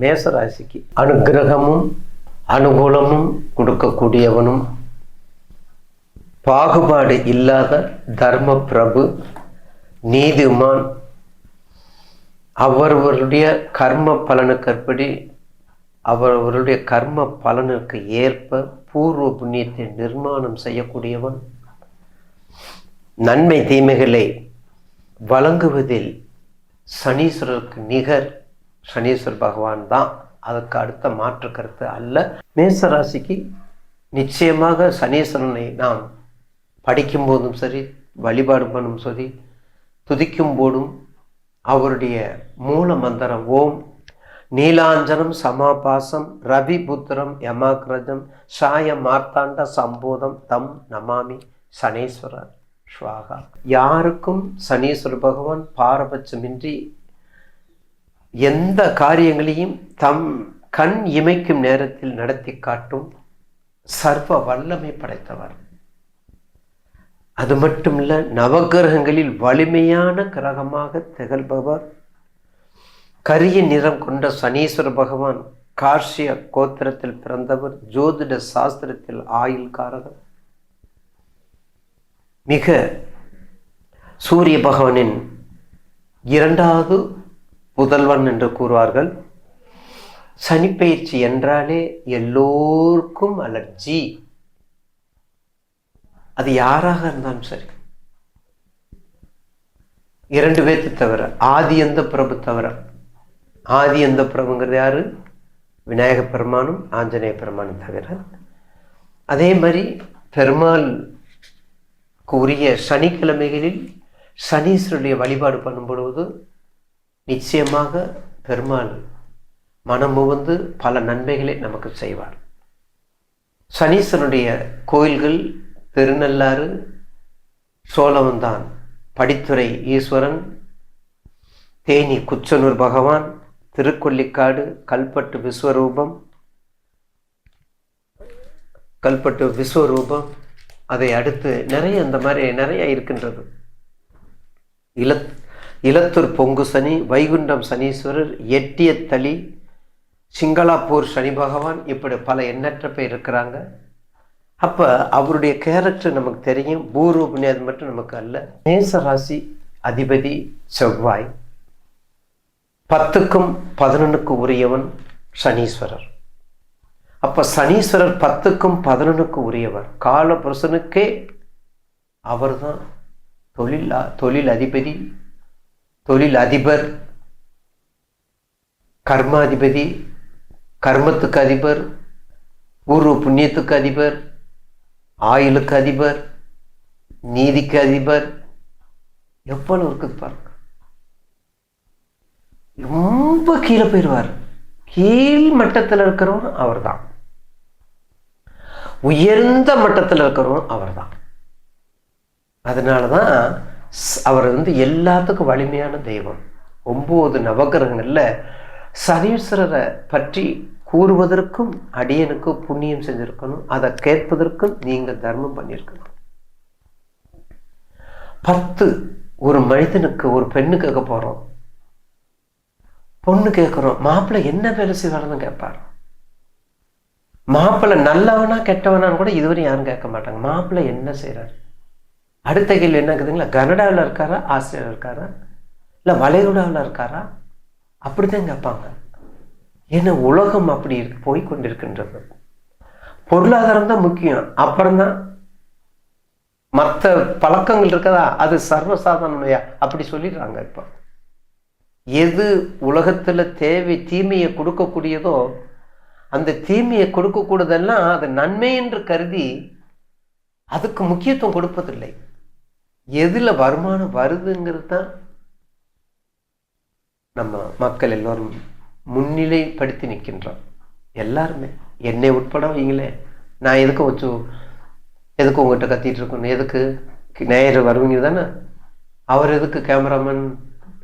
மேசராசிக்கு அனுக்கிரகமும் அனுகூலமும் கொடுக்கக்கூடியவனும். பாகுபாடு இல்லாத தர்ம பிரபு நீதிமான். அவரவருடைய கர்ம பலனுக்கற்படி அவரவருடைய கர்ம பலனுக்கு ஏற்ப பூர்வ புண்ணியத்தை நிர்மாணம் செய்யக்கூடியவன். நன்மை தீமைகளை வழங்குவதில் சனீஸ்வரருக்கு நிகர் சனீஸ்வர பகவான் தான் அதுக்கு அடுத்த மாற்று கருத்து அல்ல. மேசராசிக்கு நிச்சயமாக சனீஸ்வரனை நாம் படிக்கும் போதும் சரி வழிபாடு பண்ணும் சரி துதிக்கும் போதும் அவருடைய மூல மந்திரம் ஓம். நீலாஞ்சனம் சமாபாசம் ரவி புத்திரம் யமாகிரஜம் சாய மார்த்தாண்ட சம்போதம் தம் நமாமி சனீஸ்வரர். ஸ்வாகா. யாருக்கும் சனீஸ்வர பகவான் பாரபட்சமின்றி எந்த காரியங்களையும் தம் கண் இமைக்கும் நேரத்தில் நடத்தி காட்டும் சர்வ வல்லமை படைத்தவர். அது மட்டுமல்ல நவகிரகங்களில் வலிமையான கிரகமாக திகழ்பவர். கரிய நிறம் கொண்ட சனீஸ்வர பகவான் கார்ஷிய கோத்திரத்தில் பிறந்தவர் ஜோதிட சாஸ்திரத்தில் ஆயுள் காரகர் மிக சூரிய பகவானின் இரண்டாவது புதல்வன் என்று கூறுவார்கள். சனிப்பயிற்சி என்றாலே எல்லோருக்கும் அலர்ஜி அது யாராக இருந்தாலும் சரி. இரண்டு பேர்த்து தவிர ஆதி எந்த பிரபு தவிர ஆதி எந்த பிரபுங்கிறது யாரு? விநாயக பெருமானும் ஆஞ்சநேய பெருமானும் தவிர. அதே மாதிரி பெருமாள் உரிய சனிக்கிழமைகளில் சனீஸ்வருடைய வழிபாடு பண்ணும் பொழுது நிச்சயமாக பெருமாள் மனம் முகந்து பல நன்மைகளை நமக்கு செய்வார். சனீசனுடைய கோயில்கள் திருநள்ளாறு சோழவந்தான் படித்துறை ஈஸ்வரன் தேனி குச்சனூர் பகவான் திருக்கொல்லிக்காடு கல்பட்டு விஸ்வரூபம் கல்பட்டு விஸ்வரூபம் அதை அடுத்து நிறைய இந்த மாதிரி நிறைய இருக்கின்றது. இலத் இலத்தூர் பொங்கு சனி வைகுண்டம் சனீஸ்வரர் எட்டிய தளி சிங்களாப்பூர் சனி பகவான் இப்படி பல எண்ணற்ற பேர் இருக்கிறாங்க. அப்போ அவருடைய கேரக்டர் நமக்கு தெரியும். பூர்வ புண்ணியம் மட்டும் நமக்கு அல்ல. மேச ராசி அதிபதி செவ்வாய். பத்துக்கும் பதினொன்றுக்கு உரியவன் சனீஸ்வரர். அப்போ சனீஸ்வரர் பத்துக்கும் பதினொன்றுக்கு உரியவர். கால புருஷனுக்கே அவர் தான் தொழில் தொழில் அதிபதி தொழில் அதிபர் கர்மாதிபதி கர்மத்துக்கு அதிபர் பூர்வ புண்ணியத்துக்கு அதிபர் ஆயுளுக்கு அதிபர் நீதிக்கு அதிபர் எவ்வளவு இருக்குது பாருங்க. ரொம்ப கீழே போயிடுவார். கீழ் மட்டத்தில் இருக்கிறவன் அவர் தான் உயர்ந்த மட்டத்தில் இருக்கிறவன் அவர் தான் அதனால தான் அவர் வந்து எல்லாத்துக்கும் வலிமையான தெய்வம். ஒம்பது நவகிரகங்களில் சனீஸ்வரரை பற்றி கூறுவதற்கும் அடியனுக்கு புண்ணியம் செஞ்சிருக்கணும். அதை கேட்பதற்கும் நீங்கள் தர்மம் பண்ணியிருக்கணும். பத்து ஒரு மனிதனுக்கு ஒரு பெண்ணு கேட்க போகிறோம் பொண்ணு கேட்குறோம் மாப்பிள்ளை என்ன வேலை செய்வாருன்னு கேட்பார். மாப்பிள்ளை நல்லவனா கெட்டவனான்னு கூட இதுவரை யாரும் கேட்க மாட்டாங்க. மாப்பிள்ளை என்ன செய்கிறார் அடுத்த கேள்வி என்ன இருக்குதுங்களா? கனடாவில் இருக்காரா? ஆஸ்திரேலியா இருக்காரா? இல்லை வளைகுடாவில் இருக்காரா? அப்படி தான் கேட்பாங்க. ஏன்னா உலகம் அப்படி இருக்கு போய் கொண்டிருக்கின்றது பொருளாதாரம் தான் முக்கியம். அப்புறம்தான் மற்ற பழக்கங்கள் இருக்கதா? அது சர்வசாதாரணையா அப்படி சொல்லிடுறாங்க இப்போ. எது உலகத்தில் தேவை தீமையை கொடுக்கக்கூடியதோ அந்த தீமையை கொடுக்கக்கூடியதெல்லாம் அது நன்மை என்று கருதி அதுக்கு முக்கியத்துவம் கொடுப்பதில்லை. எதில் வருமானம் வருதுங்கிறது தான் நம்ம மக்கள் எல்லோரும் முன்னிலைப்படுத்தி நிற்கின்றோம் எல்லாருமே. என்னை உட்பட வைங்களே நான் எதுக்கு வச்சு எதுக்கு உங்கள்கிட்ட கத்திட்டு இருக்கணும்? எதுக்கு நேயர் வருவீங்க தானே? அவர் எதுக்கு கேமராமேன்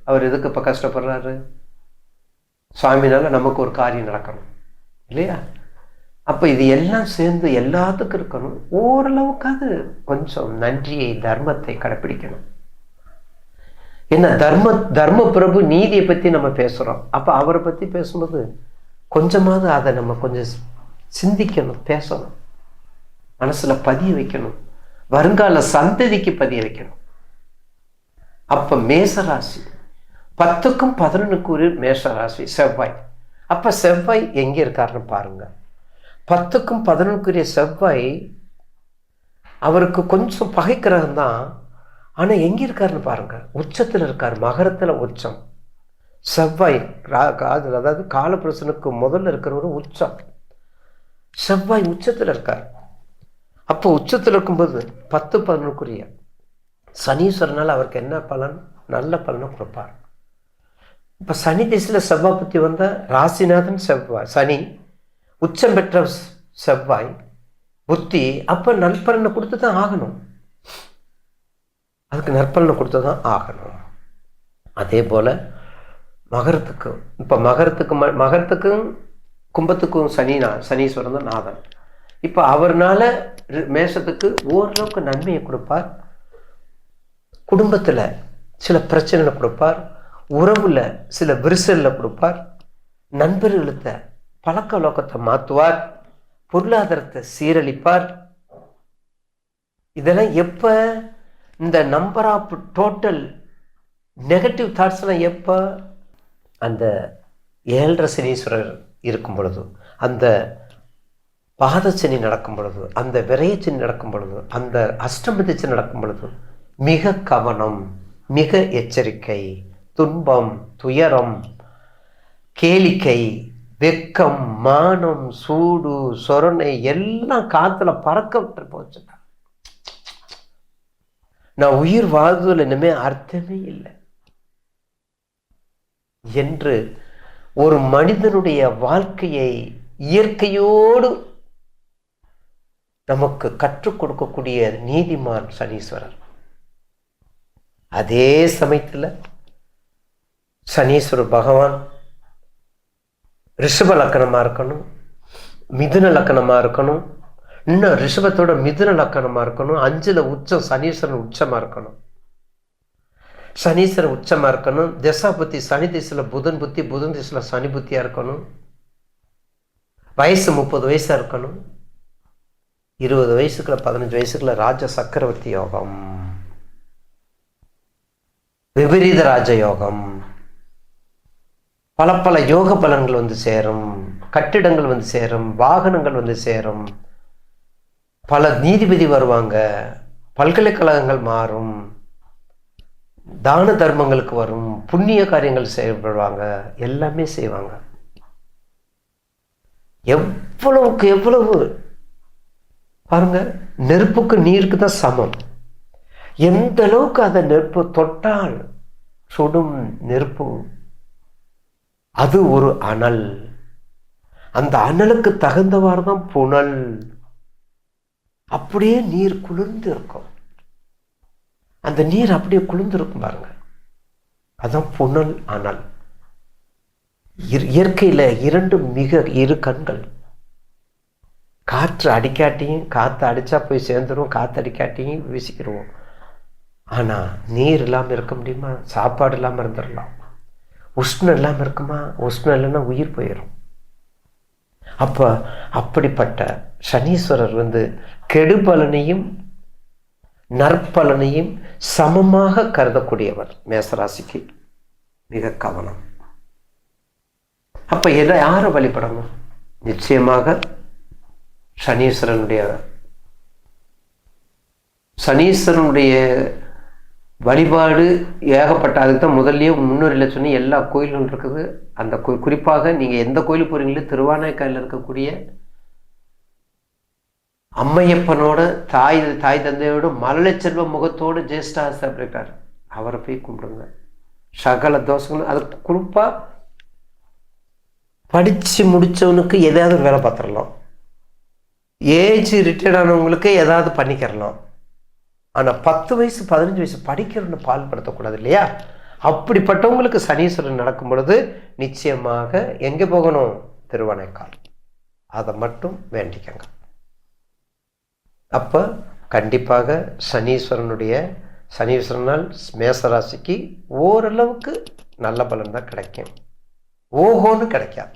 அவர் எதுக்கு இப்போ கஷ்டப்படுறாரு? சுவாமினால நமக்கு ஒரு காரியம் நடக்கணும். இல்லையா? அப்போ இது எல்லாம் சேர்ந்து எல்லாத்துக்கும் இருக்கணும். ஓரளவுக்காவது கொஞ்சம் நன்றியை தர்மத்தை கடைப்பிடிக்கணும். என்ன தர்ம தர்ம பிரபு நீதியை பற்றி நம்ம பேசுகிறோம் அப்போ அவரை பற்றி பேசும்போது கொஞ்சமாவது அதை நம்ம கொஞ்சம் சிந்திக்கணும் பேசணும். மனசுல பதிய வைக்கணும். வருங்கால சந்ததிக்கு பதிய வைக்கணும். அப்ப மேசராசி பத்துக்கும் பதினொன்றுக்கு ஒரு மேஷராசி செவ்வாய். அப்ப செவ்வாய் எங்கே இருக்காருன்னு பாருங்க. பத்துக்கும் பதினொன்றுக்குரிய செவ்வாய் அவருக்கு கொஞ்சம் பகை கிரகம் தான் ஆனால் எங்கே இருக்காருன்னு பாருங்கள் உச்சத்தில் இருக்கார். மகரத்தில் உச்சம். செவ்வாய் ரா- அதாவது காலபுருஷனுக்கு முதல்ல இருக்கிறவர் உச்சம். செவ்வாய் உச்சத்தில் இருக்கார். அப்போ உச்சத்தில் இருக்கும்போது பத்து பதினொன்றுக்குரிய சனீஸ்வரனால் அவருக்கு என்ன பலன்? நல்ல பலனை கொடுப்பார். இப்போ சனி திசையில் செவ்வாய் பற்றி வந்தால் ராசிநாதன் செவ்வாய் சனி உச்சம் பெற்ற செவ்வாய் புத்தி அப்போ நற்பலனை கொடுத்து தான் ஆகணும். அதுக்கு நற்பலனை கொடுத்து தான் ஆகணும். அதே போல் மகரத்துக்கு இப்போ மகரத்துக்கு ம மகரத்துக்கும் கும்பத்துக்கும் சனி நா- சனீஸ்வரன் தான் நாதன். இப்போ அவர்னால மேஷத்துக்கு ஓரளவுக்கு நன்மையை கொடுப்பார். குடும்பத்தில் சில பிரச்சனைகளை கொடுப்பார். உறவில் சில விரிசலில் கொடுப்பார். நண்பர்களுக்கு பழக்க வழக்கத்தை மாற்றுவார் பொருளாதாரத்தை சீரழிப்பார். இதெல்லாம் எப்போ? இந்த நம்பர் ஆஃப் டோட்டல் நெகட்டிவ் தாட்ஸ்லாம் எப்போ? அந்த ஏழரை சனீஸ்வரர் இருக்கும் பொழுது அந்த பாதச்சனி நடக்கும் பொழுது அந்த விரயச்சனி நடக்கும் பொழுது அந்த அஷ்டமதிச்சு நடக்கும் பொழுது மிக கவனம் மிக எச்சரிக்கை துன்பம் துயரம் கேளிக்கை வெக்கம் மானம் சூடு சொரணை எல்லாம் காத்துல பறக்க விட்டு போச்சு. நான் உயிர் வாழ்வதில் இனிமே அர்த்தமே இல்லை. என்று ஒரு மனிதனுடைய வாழ்க்கையை இயற்கையோடு நமக்கு கற்றுக் கொடுக்கக்கூடிய நீதிமான் சனீஸ்வரர். அதே சமயத்தில் சனீஸ்வரர் பகவான் ரிஷப லக்கணமாக இருக்கணும். மிதுன லக்கணமாக இருக்கணும். இன்னும் ரிஷபத்தோட மிதுன லக்கணமாக இருக்கணும். அஞ்சில் உச்சம் சனீஸ்வரன் உச்சமாக இருக்கணும். சனீஸ்வரன் உச்சமாக இருக்கணும். திசா புத்தி சனி திசையில் புதன் புத்தி புதன் திசையில் சனி புத்தியாக இருக்கணும். வயசு முப்பது வயசாக இருக்கணும். இருபது வயசுக்குள்ள பதினஞ்சு வயசுக்குள்ள ராஜ சக்கரவர்த்தி யோகம். விபரீத ராஜ யோகம். பல பல யோக பலன்கள் வந்து சேரும் கட்டிடங்கள் வந்து சேரும் வாகனங்கள் வந்து சேரும். பல நீதிபதி வருவாங்க பல்கலைக்கழகங்கள் மாறும் தான தர்மங்களுக்கு வரும் புண்ணிய காரியங்கள் செயல்படுவாங்க எல்லாமே செய்வாங்க. எவ்வளவுக்கு எவ்வளவு? பாருங்க நெருப்புக்கு நீருக்கு தான் சமம். எந்த அளவுக்கு அந்த நெருப்பு தொட்டால் சுடும் நெருப்பு அது ஒரு அனல். அந்த அனலுக்கு தகுந்தவாறு தான் புனல். அப்படியே நீர் குளிர்ந்து இருக்கும் அந்த நீர் அப்படியே குளிர்ந்து இருக்கும் பாருங்க. அதுதான் புனல் அனல். இயற்கையில் இரண்டு மிக இரு கண்கள். காற்று அடிக்காட்டியும் காற்று அடிச்சா போய் சேர்ந்துடும் காற்று அடிக்காட்டியும் வீசிக்கிடுவோம் ஆனால் நீர் இல்லாமல் இருக்க முடியுமா? சாப்பாடு இல்லாமல் இருந்துடலாம் உஷ்ணம் இல்லாமல் இருக்குமா? உஷ்ணம் இல்லைன்னா உயிர் போயிடும் அப்போ அப்படிப்பட்ட சனீஸ்வரர் வந்து கெடுபலனையும் நற்பலனையும் சமமாக கருதக்கூடியவர் மேசராசிக்கு. மிக கவனம். அப்போ எதை யாரை வழிபடணும்? நிச்சயமாக சனீஸ்வரனுடைய சனீஸ்வரனுடைய வழிபாடு ஏகப்பட்ட அதுக்கு தான் முதல்லயே முன்னுரையில் சொன்னி எல்லா கோயிலும் இருக்குது. அந்த குறிப்பாக நீங்கள் எந்த கோயிலுக்கு போகிறீங்களோ திருவானைக்காயில் இருக்கக்கூடிய அம்மையப்பனோட தாய் தாய் தந்தையோட மலலை முகத்தோடு ஜேஷ்டாஸ் இருக்கார் அவரை போய் கும்பிடுங்க. சகல தோஷங்களும் அது குறிப்பாக படித்து முடித்தவனுக்கு எதாவது வேலை பார்த்துடலாம். ஏஜ் ரிட்டையர்ட் ஆனவங்களுக்கு ஏதாவது பண்ணிக்கிறலாம். ஆனால் பத்து வயசு பதினஞ்சு வயசு படிக்கிறவனை பால்படுத்தக்கூடாது இல்லையா அப்படிப்பட்டவங்களுக்கு சனீஸ்வரன் நடக்கும் பொழுது நிச்சயமாக எங்கே போகணும்? திருவனைக்கால் அதை மட்டும் வேண்டிக்கங்க. அப்போ கண்டிப்பாக சனீஸ்வரனுடைய சனீஸ்வரனால் மேசராசிக்கு ஓரளவுக்கு நல்ல பலன் தான் கிடைக்கும். ஓஹோன்னு கிடைக்காது.